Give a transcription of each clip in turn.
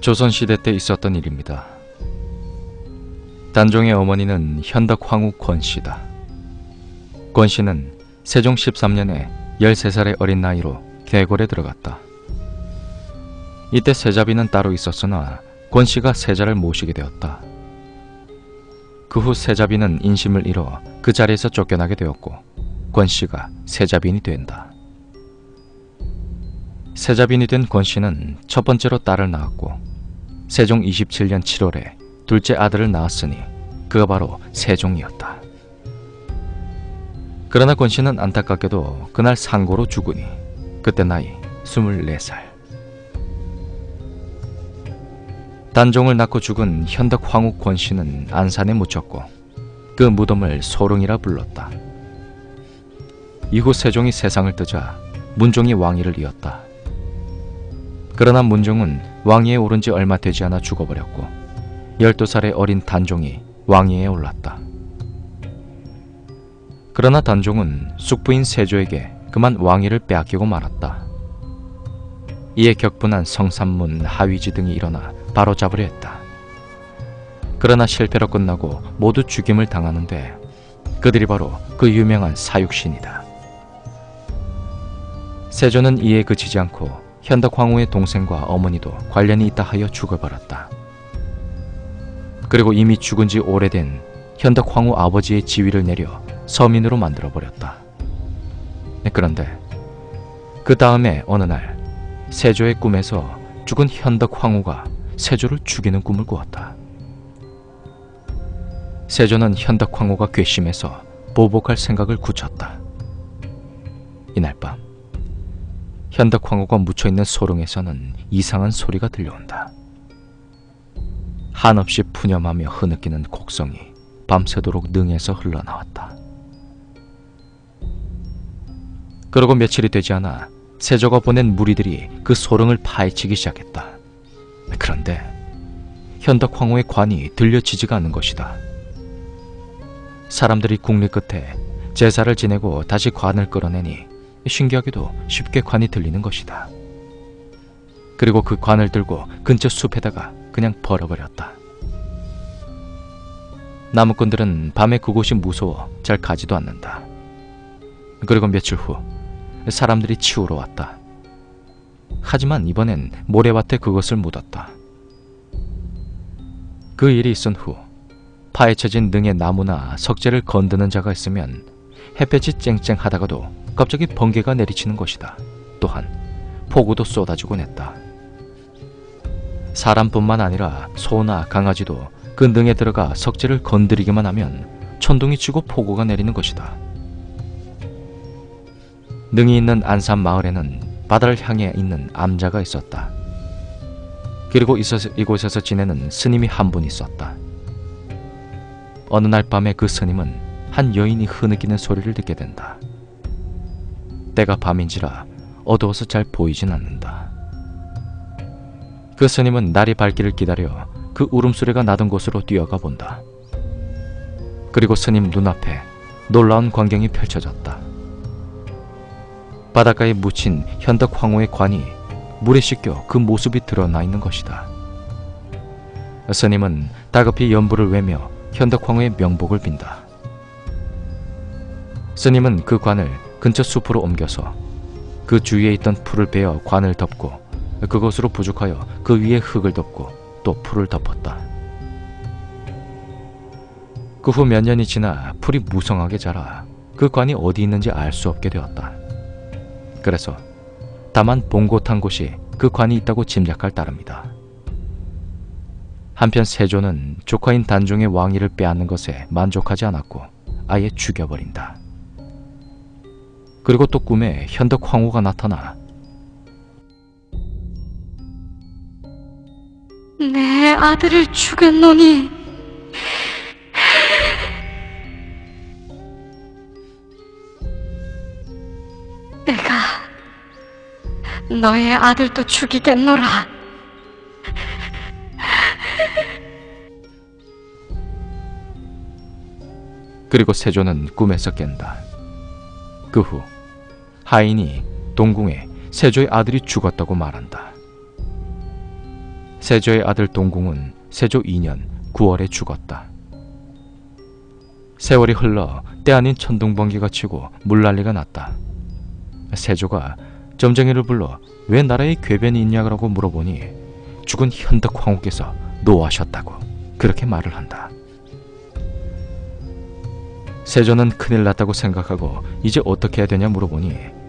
조선시대 때 있었던 일입니다. 단종의 어머니는 현덕 황후 권씨다. 권씨는 세종 13년에 13살의 어린 나이로 계골에 들어갔다. 이때 세자비는 따로 있었으나 권씨가 세자를 모시게 되었다. 그 후 세자비는 인심을 잃어 그 자리에서 쫓겨나게 되었고 권씨가 세자빈이 된다. 세자빈이 된 권씨는 첫 번째로 딸을 낳았고 세종 27년 7월에 둘째 아들을 낳았으니 그가 바로 세종이었다. 그러나 권씨는 안타깝게도 그날 상고로 죽으니 그때 나이 24살. 단종을 낳고 죽은 현덕 황후 권씨는 안산에 묻혔고 그 무덤을 소릉이라 불렀다. 이후 세종이 세상을 뜨자 문종이 왕위를 이었다. 그러나 문종은 왕위에 오른 지 얼마 되지 않아 죽어버렸고 12살의 어린 단종이 왕위에 올랐다. 그러나 단종은 숙부인 세조에게 그만 왕위를 빼앗기고 말았다. 이에 격분한 성삼문, 하위지 등이 일어나 바로잡으려 했다. 그러나 실패로 끝나고 모두 죽임을 당하는데 그들이 바로 그 유명한 사육신이다. 세조는 이에 그치지 않고 현덕 황후의 동생과 어머니도 관련이 있다 하여 죽어버렸다. 그리고 이미 죽은 지 오래된 현덕 황후 아버지의 지위를 내려 서민으로 만들어 버렸다. 네, 그런데 그 다음에 어느 날 세조의 꿈에서 죽은 현덕 황후가 세조를 죽이는 꿈을 꾸었다. 세조는 현덕 황후가 괘씸해서 보복할 생각을 굳혔다. 이날 밤 현덕 황후가 묻혀 있는 소릉에서는 이상한 소리가 들려온다. 한없이 푸념하며 흐느끼는 곡성이 밤새도록 능에서 흘러나왔다. 그러고 며칠이 되지 않아 세조가 보낸 무리들이 그 소릉을 파헤치기 시작했다. 그런데 현덕 황후의 관이 들려지지가 않는 것이다. 사람들이 국리 끝에 제사를 지내고 다시 관을 끌어내니 신기하게도 쉽게 관이 들리는 것이다. 그리고 그 관을 들고 근처 숲에다가 그냥 버려버렸다. 나무꾼들은 밤에 그곳이 무서워 잘 가지도 않는다. 그리고 며칠 후 사람들이 치우러 왔다. 하지만 이번엔 모래밭에 그것을 묻었다. 그 일이 있은 후 파헤쳐진 능의 나무나 석재를 건드는 자가 있으면 햇볕이 쨍쨍하다가도 갑자기 번개가 내리치는 것이다. 또한 폭우도 쏟아지곤 했다. 사람뿐만 아니라 소나 강아지도 그 능에 들어가 석재를 건드리기만 하면 천둥이 치고 폭우가 내리는 것이다. 능이 있는 안산 마을에는 바다를 향해 있는 암자가 있었다. 그리고 이곳에서 지내는 스님이 한 분 있었다. 어느 날 밤에 그 스님은 한 여인이 흐느끼는 소리를 듣게 된다. 때가 밤인지라 어두워서 잘 보이진 않는다. 그 스님은 날이 밝기를 기다려 그 울음소리가 나던 곳으로 뛰어가 본다. 그리고 스님 눈앞에 놀라운 광경이 펼쳐졌다. 바닷가에 묻힌 현덕 황후의 관이 물에 씻겨 그 모습이 드러나 있는 것이다. 스님은 다급히 연부를 외며 현덕 황후의 명복을 빈다. 스님은 그 관을 근처 숲으로 옮겨서 그 주위에 있던 풀을 베어 관을 덮고 그것으로 부족하여 그 위에 흙을 덮고 또 풀을 덮었다. 그 후 몇 년이 지나 풀이 무성하게 자라 그 관이 어디 있는지 알 수 없게 되었다. 그래서 다만 봉곳한 곳이 그 관이 있다고 짐작할 따름이다. 한편 세조는 조카인 단종의 왕위를 빼앗는 것에 만족하지 않았고 아예 죽여버린다. 그리고 또 꿈에 현덕 황후가 나타나 내 아들을 죽였노니 내가 너의 아들도 죽이겠노라. 그리고 세조는 꿈에서 깬다. 그 후 하인이 동궁에 세조의 아들이 죽었다고 말한다. 세조의 아들 동궁은 세조 2년 9월에 죽었다. 세월이 흘러 때 아닌 천둥번개가 치고 물난리가 났다. 세조가 점쟁이를 불러 왜 나라에 궤변이 있냐고 물어보니 죽은 현덕 황후께서 노하셨다고 그렇게 말을 한다. 세조는 큰일 났다고 생각하고 이제 어떻게 해야 되냐 물어보니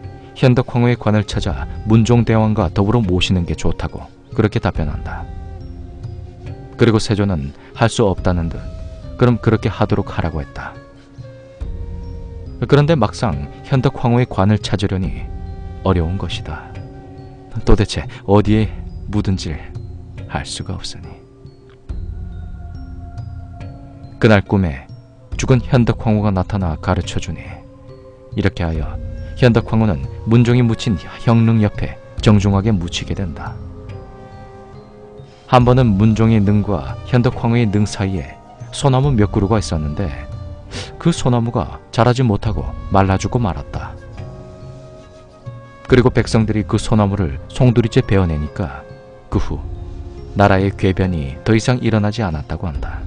현덕 황후의 관을 찾아 문종대왕과 더불어 모시는 게 좋다고 그렇게 답변한다. 그리고 세조는 할 수 없다는 듯 그럼 그렇게 하도록 하라고 했다. 그런데 막상 현덕 황후의 관을 찾으려니 어려운 것이다. 도대체 어디에 묻은지 알 수가 없으니. 그날 꿈에 죽은 현덕 황후가 나타나 가르쳐 주니 이렇게 하여 현덕 황후는 문종이 묻힌 형릉 옆에 정중하게 묻히게 된다. 한 번은 문종의 능과 현덕 황후의 능 사이에 소나무 몇 그루가 있었는데 그 소나무가 자라지 못하고 말라 죽고 말았다. 그리고 백성들이 그 소나무를 송두리째 베어내니까 그 후 나라의 궤변이 더 이상 일어나지 않았다고 한다.